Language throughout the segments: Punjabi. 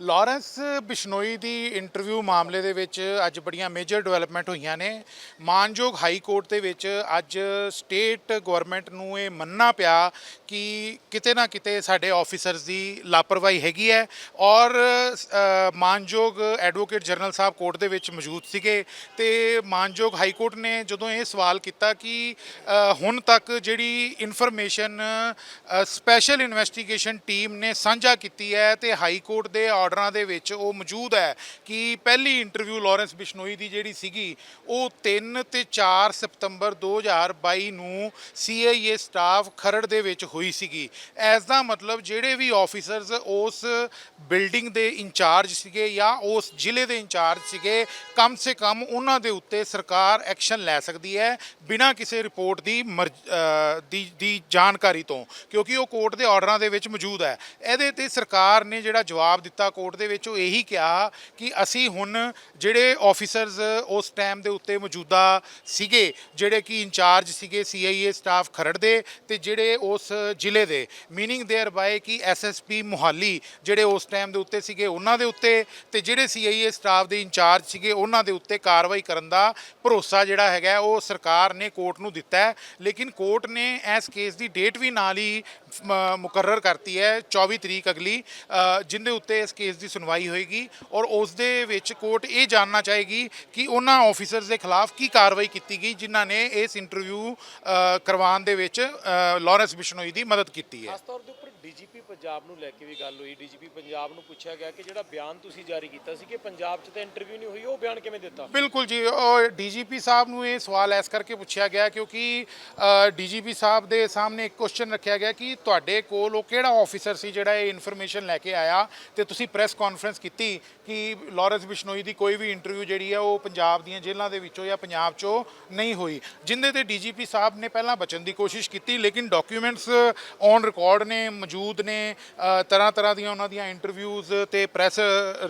ਲਾਰੈਂਸ ਬਿਸ਼ਨੋਈ ਦੀ ਇੰਟਰਵਿਊ ਮਾਮਲੇ ਦੇ ਵਿੱਚ ਅੱਜ ਬੜੀਆਂ ਮੇਜਰ ਡਿਵੈਲਪਮੈਂਟ ਹੋਈਆਂ ਨੇ। ਮਾਨਯੋਗ ਹਾਈ ਕੋਰਟ ਦੇ ਵਿੱਚ ਅੱਜ ਸਟੇਟ ਗਵਰਨਮੈਂਟ ਨੂੰ ਇਹ ਮੰਨਣਾ ਪਿਆ ਕਿ ਕਿਤੇ ਨਾ ਕਿਤੇ ਸਾਡੇ ਆਫੀਸਰਸ ਦੀ ਲਾਪਰਵਾਹੀ ਹੈਗੀ ਹੈ ਔਰ ਮਾਨਯੋਗ ਐਡਵੋਕੇਟ ਜਨਰਲ ਸਾਹਿਬ ਕੋਰਟ ਦੇ ਵਿੱਚ ਮੌਜੂਦ ਸੀਗੇ ਤੇ ਮਾਨਯੋਗ ਹਾਈ ਕੋਰਟ ਨੇ ਜਦੋਂ ਇਹ ਸਵਾਲ ਕੀਤਾ ਕਿ ਹੁਣ ਤੱਕ ਜਿਹੜੀ ਇਨਫੋਰਮੇਸ਼ਨ ਸਪੈਸ਼ਲ ਇਨਵੈਸਟੀਗੇਸ਼ਨ ਟੀਮ ਨੇ ਸਾਂਝਾ ਕੀਤੀ ਹੈ ਤੇ ਹਾਈ ਕੋਰਟ ਦੇ ਆਰਡਰਾਂ ਦੇ ਵਿੱਚ ਉਹ ਮੌਜੂਦ ਹੈ ਕਿ ਪਹਿਲੀ ਇੰਟਰਵਿਊ ਲਾਰੈਂਸ ਬਿਸ਼ਨੋਈ ਦੀ ਜਿਹੜੀ ਸੀਗੀ, ਉਹ 3 ਤੇ 4 ਸਤੰਬਰ 2022 ਨੂੰ ਸੀਆਈਏ ਸਟਾਫ ਖਰੜ ਦੇ ਵਿੱਚ ਹੋਈ ਸੀਗੀ। ਐਸ ਦਾ ਮਤਲਬ ਜਿਹੜੇ ਵੀ ਆਫੀਸਰਸ ਉਸ ਬਿਲਡਿੰਗ ਦੇ ਇੰਚਾਰਜ ਸੀਗੇ ਜਾਂ ਉਸ ਜ਼ਿਲ੍ਹੇ ਦੇ ਇੰਚਾਰਜ ਸੀਗੇ, ਕਮ ਸੇ ਕਮ ਉਹਨਾਂ ਦੇ ਉੱਤੇ ਸਰਕਾਰ ਐਕਸ਼ਨ ਲੈ ਸਕਦੀ ਹੈ ਬਿਨਾਂ ਕਿਸੇ ਰਿਪੋਰਟ ਦੀ ਮਰਜ਼- ਦੀ ਦੀ ਜਾਣਕਾਰੀ ਤੋਂ, ਕਿਉਂਕਿ ਉਹ ਕੋਰਟ ਦੇ ਆਰਡਰਾਂ ਦੇ ਵਿੱਚ ਮੌਜੂਦ ਹੈ। ਇਹਦੇ ਤੇ ਸਰਕਾਰ ਨੇ ਜਿਹੜਾ ਜਵਾਬ ਦਿੱਤਾ ਕੋਰਟ ਦੇ ਵਿੱਚ ਉਹ ਇਹੀ ਕਿਹਾ ਕਿ ਅਸੀਂ ਹੁਣ ਜਿਹੜੇ ਆਫੀਸਰਸ ਉਸ ਟਾਈਮ ਦੇ ਉੱਤੇ ਮੌਜੂਦਾ ਸੀਗੇ ਜਿਹੜੇ ਕਿ ਇੰਚਾਰਜ ਸੀਗੇ ਸੀਆਈਏ ਸਟਾਫ ਖਰੜ ਦੇ ਤੇ ਜਿਹੜੇ ਉਸ ਜ਼ਿਲ੍ਹੇ ਦੇ ਮੀਨਿੰਗ देयर ਬਾਈ ਕਿ ਐਸਐਸਪੀ ਮੁਹਾਲੀ ਜਿਹੜੇ ਉਸ ਟਾਈਮ ਦੇ ਉੱਤੇ ਸੀਗੇ ਉਹਨਾਂ ਦੇ ਉੱਤੇ ਤੇ ਜਿਹੜੇ ਸੀਆਈਏ ਸਟਾਫ ਦੇ ਇੰਚਾਰਜ ਸੀਗੇ ਉਹਨਾਂ ਦੇ ਉੱਤੇ ਕਾਰਵਾਈ ਕਰਨ ਦਾ ਭਰੋਸਾ ਜਿਹੜਾ ਹੈਗਾ ਉਹ ਸਰਕਾਰ ਨੇ ਕੋਰਟ ਨੂੰ ਦਿੱਤਾ ਹੈ ਲੇਕਿਨ ਕੋਰਟ ਨੇ ਇਸ ਕੇਸ ਦੀ ਡੇਟ ਵੀ ਨਾਲ ਹੀ ਮ- ਮੁਕਰਰ ਕਰਤੀ ਹੈ 24 ਤਰੀਕ ਅਗਲੀ ਅ, ਜਿਹਦੇ ਉੱਤੇ ਇਸ ਕੇਸ ਦੀ ਸੁਣਵਾਈ ਹੋਏਗੀ ਔਰ ਉਸ ਦੇ ਵਿੱਚ ਕੋਰਟ ਇਹ ਜਾਣਨਾ ਚਾਹੇਗੀ ਕਿ ਉਹਨਾਂ ਆਫੀਸਰਸ ਦੇ ਖਿਲਾਫ ਕੀ ਕਾਰਵਾਈ ਕੀਤੀ ਗਈ ਜਿਨ੍ਹਾਂ ਨੇ ਇਸ ਇੰਟਰਵਿਊ ਕਰਵਾਉਣ ਦੇ ਵਿੱਚ ਲਾਰੈਂਸ ਬਿਸ਼ਨੋਈ ਦੀ ਮਦਦ ਕੀਤੀ ਹੈ। ਖਾਸ ਤੌਰ ਦੇ ਉੱਪਰ ਡੀਜੀਪੀ ਪੰਜਾਬ ਨੂੰ ਲੈ ਕੇ ਵੀ ਗੱਲ ਹੋਈ। ਡੀਜੀਪੀ ਪੰਜਾਬ ਨੂੰ ਪੁੱਛਿਆ ਗਿਆ ਕਿ ਜਿਹੜਾ ਬਿਆਨ ਤੁਸੀਂ ਜਾਰੀ ਕੀਤਾ ਸੀ ਕਿ ਪੰਜਾਬ 'ਚ ਤਾਂ ਇੰਟਰਵਿਊ ਨਹੀਂ ਹੋਈ ਉਹ ਬਿਆਨ ਕਿਵੇਂ ਦਿੱਤਾ? ਬਿਲਕੁਲ ਜੀ ਉਹ ਡੀਜੀਪੀ ਸਾਹਿਬ ਨੂੰ ਇਹ ਸਵਾਲ ਐਸ ਕਰਕੇ ਪੁੱਛਿਆ ਗਿਆ ਕਿਉਂਕਿ ਡੀਜੀਪੀ ਸਾਹਿਬ ਦੇ ਸਾਹਮਣੇ ਇੱਕ ਕੁਐਸਚਨ ਰੱਖਿਆ ਗਿਆ ਕਿ ਤੁਹਾਡੇ ਕੋਲ ਉਹ ਕਿਹੜਾ ਆਫੀਸਰ ਸੀ ਜਿਹੜਾ ਇਹ ਇਨਫੋਰਮੇਸ਼ਨ ਲੈ ਕੇ ਆਇਆ ਤੇ ਤੁਸੀਂ ਪ੍ਰੈਸ ਕਾਨਫਰੰਸ ਕੀਤੀ ਕਿ ਲਾਰੈਂਸ ਬਿਸ਼ਨੋਈ ਦੀ ਕੋਈ ਵੀ ਇੰਟਰਵਿਊ ਜਿਹੜੀ ਹੈ ਉਹ ਪੰਜਾਬ ਦੀਆਂ ਜੇਲ੍ਹਾਂ ਦੇ ਵਿੱਚੋਂ ਜਾਂ ਪੰਜਾਬ 'ਚੋਂ ਨਹੀਂ ਹੋਈ। ਜਿੰਦੇ ਤੇ ਡੀਜੀਪੀ ਸਾਹਿਬ ਨੇ ਪਹਿਲਾਂ ਬਚਣ ਦੀ ਕੋਸ਼ਿਸ਼ ਕੀਤੀ, ਲੇਕਿਨ ਡਾਕੂਮੈਂਟਸ ਔਨ ਰਿਕਾਰਡ ਨੇ, ਮੌਜੂਦ ਨੇ ਤਰ੍ਹਾਂ ਤਰ੍ਹਾਂ ਦੀਆਂ ਉਹਨਾਂ ਦੀਆਂ ਇੰਟਰਵਿਊਜ਼ ਤੇ ਪ੍ਰੈਸ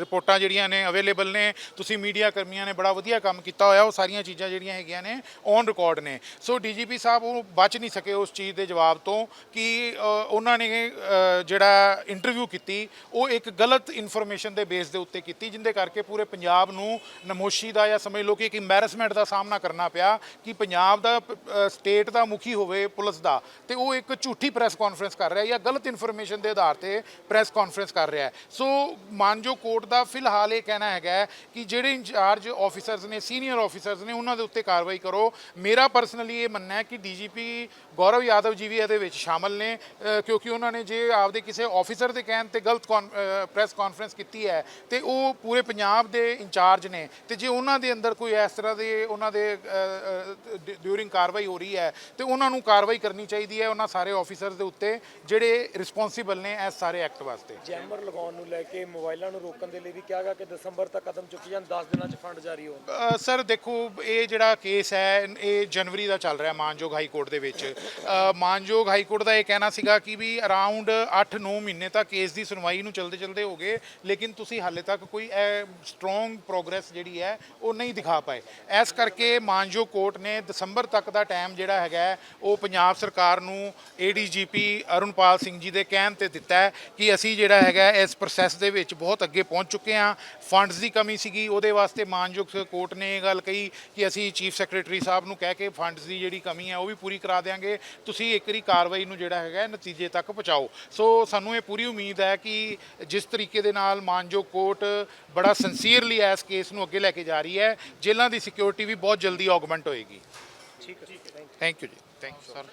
ਰਿਪੋਰਟਾਂ ਜਿਹੜੀਆਂ ਨੇ ਅਵੇਲੇਬਲ ਨੇ। ਤੁਸੀਂ ਮੀਡੀਆ ਕਰਮੀਆਂ ਨੇ ਬੜਾ ਵਧੀਆ ਕੰਮ ਕੀਤਾ ਹੋਇਆ, ਉਹ ਸਾਰੀਆਂ ਚੀਜ਼ਾਂ ਜਿਹੜੀਆਂ ਹੈਗੀਆਂ ਨੇ ਔਨ ਰਿਕਾਰਡ ਨੇ। ਸੋ ਡੀਜੀਪੀ ਸਾਹਿਬ ਉਹ ਬਚ ਨਹੀਂ ਸਕੇ ਉਸ ਚੀਜ਼ ਦੇ ਜਵਾਬ ਤੋਂ ਕਿ ਉਹਨਾਂ ਨੇ ਜਿਹੜਾ ਇੰਟਰਵਿਊ ਕੀਤੀ, ਉਹ ਇੱਕ ਗਲਤ ਇਨਫੋਰਮੇਸ਼ਨ ਦੇ ਬੇਸ ਦੇ ਉੱਤੇ ਕੀਤੀ, ਜਿੰਦੇ ਕਰਕੇ ਪੂਰੇ ਪੰਜਾਬ ਨੂੰ ਨਮੋਸ਼ੀ ਦਾ ਜਾਂ ਸਮਝ ਲਓ ਕਿ ਇੱਕ ਐਮਬੈਰਸਮੈਂਟ ਦਾ ਸਾਹਮਣਾ ਕਰਨਾ ਪਿਆ ਕਿ ਪੰਜਾਬ ਦਾ ਸਟੇਟ ਦਾ ਮੁਖੀ ਹੋਵੇ ਪੁਲਿਸ ਦਾ, ਤੇ ਉਹ ਇੱਕ ਝੂਠੀ ਪ੍ਰੈਸ ਕਾਨਫਰੰਸ ਕਰ ਰਿਹਾ ਜਾਂ ਗਲਤ ਇਨਫੋਰਮੇਸ਼ਨ ਦੇ ਆਧਾਰ ਤੇ ਪ੍ਰੈਸ ਕਾਨਫਰੰਸ ਕਰ ਰਿਹਾ ਸੋ ਮਾਨਜੋ ਕੋਰਟ ਦਾ ਫਿਲਹਾਲ ਇਹ ਕਹਿਣਾ ਹੈਗਾ ਕਿ ਜਿਹੜੇ ਇੰਚਾਰਜ ਆਫੀਸਰਸ ਨੇ ਸੀਨੀਅਰ ਆਫੀਸਰਸ ਨੇ, ਉਹਨਾਂ ਦੇ ਉੱਤੇ ਕਾਰਵਾਈ ਕਰੋ। ਮੇਰਾ ਪਰਸਨਲੀ ਇਹ ਮੰਨਣਾ ਹੈ ਕਿ ਡੀਜੀਪੀ ਗੌਰਵ ਯਾਦਵ ਜੀ ਵੀ ਇਹਦੇ ਵਿੱਚ ਸ਼ਾਮਲ ਨੇ। ਕਿਉਂਕਿ ਉਹਨਾਂ ਨੇ ਜੇ ਆਪਦੇ ਕਿਸੇ ਆਫੀਸਰ ਦੇ ਕਹਿਣ ਤੇ ਗਲਤ ਪ੍ਰੈਸ ਕਾਨਫਰੰਸ ਕੀਤੀ ਹੈ ਤੇ ਉਹ ਪੂਰੇ ਪੰਜਾਬ ਦੇ ਇੰਚਾਰਜ ਨੇ। ਤੇ ਜੇ ਉਹਨਾਂ ਦੇ ਅੰਦਰ ਕੋਈ ਇਸ ਤਰ੍ਹਾਂ ਦੇ ਉਹਨਾਂ ਦੇ ਡਿਊਰਿੰਗ ਕਾਰਵਾਈ ਹੋ ਰਹੀ ਹੈ ਤੇ ਉਹਨਾਂ ਨੂੰ ਕਾਰਵਾਈ ਕਰਨੀ ਚਾਹੀਦੀ ਹੈ ਉਹਨਾਂ ਸਾਰੇ ਆਫੀਸਰਸ ਦੇ ਉੱਤੇ ਜਿਹੜੇ ਰਿਸਪੌਂਸੀਬਲ ਨੇ ਇਸ ਸਾਰੇ ਐਕਟ ਵਾਸਤੇ। ਜੈਮਰ ਲਗਾਉਣ ਨੂੰ ਲੈ ਕੇ ਮੋਬਾਈਲਾਂ ਨੂੰ ਰੋਕਣ ਦੇ ਲਈ ਵੀ ਕਿਹਾ ਗਿਆ ਕਿ ਦਸੰਬਰ ਤੱਕ ਕਦਮ ਚੁੱਕੇ ਜਾਣ 10 ਦਿਨਾਂ 'ਚ ਫੰਡ ਜਾਰੀ ਹੋਣ। ਸਰ ਦੇਖੋ ਇਹ ਜਿਹੜਾ ਕੇਸ ਹੈ ਇਹ ਜਨਵਰੀ ਦਾ ਚੱਲ ਰਿਹਾ ਮਾਨਯੋਗ ਹਾਈ ਕੋਰਟ ਦੇ ਵਿੱਚ। ਮਾਨਯੋਗ ਹਾਈ ਕੋਰਟ ਦਾ ਇਹ ਕਹਿਣਾ ਸੀਗਾ ਕਿ ਵੀ ਅਰਾਊਂਡ 8-9 ਮਹੀਨੇ ਤੱਕ ਕੇਸ ਦੀ ਸੁਣਵਾਈ ਨੂੰ ਚਲਦੇ ਚਲਦੇ ਹੋ ਗਏ, ਲੇਕਿਨ ਤੁਸੀਂ ਹਾਲੇ ਤੱਕ ਕੋਈ ਸਟਰੋਂਗ ਪ੍ਰੋਗਰੈਸ ਜਿਹੜੀ ਹੈ, ਉਹ ਨਹੀਂ ਦਿਖਾ ਪਾਏ। ਇਸ ਕਰਕੇ ਮਾਨਯੋਗ ਕੋਰਟ ਨੇ ਦਸੰਬਰ ਤੱਕ ਦਾ ਟਾਈਮ ਜਿਹੜਾ ਹੈਗਾ ਉਹ ਪੰਜਾਬ ਸਰਕਾਰ ਨੂੰ ਏਡੀਜੀਪੀ ਅਰੁਣਪਾਲ ਸਿੰਘ ਜੀ ਦੇ ਕਹਿਣ ਤੇ ਦਿੱਤਾ ਹੈ ਕਿ ਅਸੀਂ ਜਿਹੜਾ ਹੈਗਾ ਇਸ ਪ੍ਰੋਸੈਸ ਦੇ ਵਿੱਚ ਬਹੁਤ ਅੱਗੇ ਪਹੁੰਚ ਚੁੱਕੇ ਹਾਂ। ਫੰਡਸ ਦੀ ਕਮੀ ਸੀਗੀ, ਉਹਦੇ ਵਾਸਤੇ ਮਾਨਯੋਗ ਕੋਰਟ ਨੇ ਇਹ ਗੱਲ ਕਹੀ ਕਿ ਅਸੀਂ ਚੀਫ ਸੈਕਟਰੀ ਸਾਹਿਬ ਨੂੰ ਕਹਿ ਕੇ ਫੰਡਸ ਦੀ ਜਿਹੜੀ ਕਮੀ ਹੈ, ਉਹ ਵੀ ਪੂਰੀ ਕਰਾ ਦੇਵਾਂਗੇ ਤੁਸੀਂ ਇੱਕ ਵਾਰੀ ਕਾਰਵਾਈ ਨੂੰ ਜਿਹੜਾ ਹੈਗਾ ਨਤੀਜੇ ਤੱਕ ਪਹੁੰਚਾਓ। ਸੋ ਸਾਨੂੰ ਇਹ ਪੂਰੀ ਉਮੀਦ ਹੈ ਕਿ ਜਿਸ ਤਰੀਕੇ ਦੇ ਨਾਲ ਮਾਨਯੋਗ ਕੋਰਟ ਬੜਾ ਸਿੰਸੀਅਰਲੀ ਇਸ ਕੇਸ ਨੂੰ ਅੱਗੇ ਲੈ ਕੇ ਜਾ ਰਹੀ ਹੈ ਜੇਲ੍ਹਾਂ ਦੀ ਸਿਕਿਉਰਿਟੀ ਵੀ ਬਹੁਤ ਜਲਦੀ ਆਗਮੈਂਟ ਹੋਏਗੀ। ਠੀਕ ਹੈ thank you ji. Thank you sir